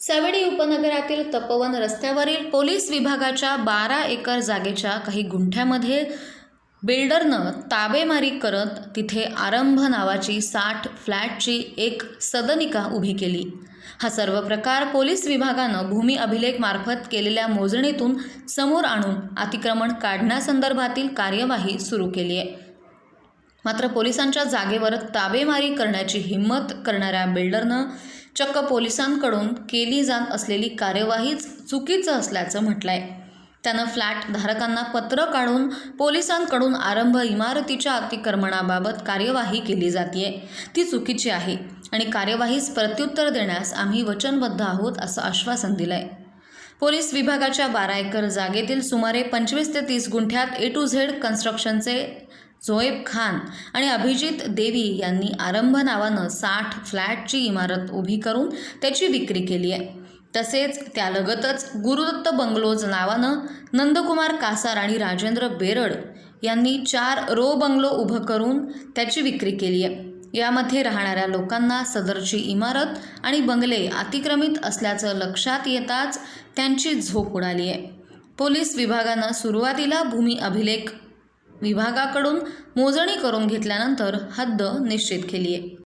सवडी उपनगरातील तपोवन रस्त्यावरील पोलीस विभागाच्या बारा एकर जागेच्या काही गुंठ्यामध्ये बिल्डरनं ताबेमारी करत तिथे आरंभ नावाची साठ फ्लॅटची एक सदनिका उभी केली. हा सर्व प्रकार पोलीस विभागानं भूमी अभिलेख मार्फत केलेल्या मोजणीतून समोर आणून अतिक्रमण काढण्यासंदर्भातील कार्यवाही सुरू केली आहे. मात्र पोलिसांच्या जागेवर ताबेमारी करण्याची हिंमत करणाऱ्या बिल्डरनं चक्क पोलिसांकडून केली जात असलेली कार्यवाहीच चुकीचं असल्याचं म्हटलंय. त्यानं फ्लॅट धारकांना पत्र काढून पोलिसांकडून आरंभ इमारतीच्या अतिक्रमणाबाबत कार्यवाही केली जाते ती चुकीची आहे आणि कार्यवाहीस प्रत्युत्तर देण्यास आम्ही वचनबद्ध आहोत असं आश्वासन दिलंय. पोलीस विभागाच्या बारा एकर जागेतील सुमारे पंचवीस ते तीस गुंठ्यात ए टू झेड कन्स्ट्रक्शनचे झोएब खान आणि अभिजित देवी यांनी आरंभ नावानं साठ फ्लॅटची इमारत उभी करून त्याची विक्री केली आहे. तसेच त्यालगतच गुरुदत्त बंगलोज नावानं नंदकुमार कासार आणि राजेंद्र बेरड यांनी चार रो बंगलो उभं करून त्याची विक्री केली आहे. यामध्ये राहणाऱ्या लोकांना सदरची इमारत आणि बंगले अतिक्रमित असल्याचं लक्षात येताच त्यांची झोप उडाली आहे. पोलीस विभागानं सुरुवातीला भूमी अभिलेख विभागाकडून मोजणी करून घेतल्यानंतर हद्द निश्चित केली आहे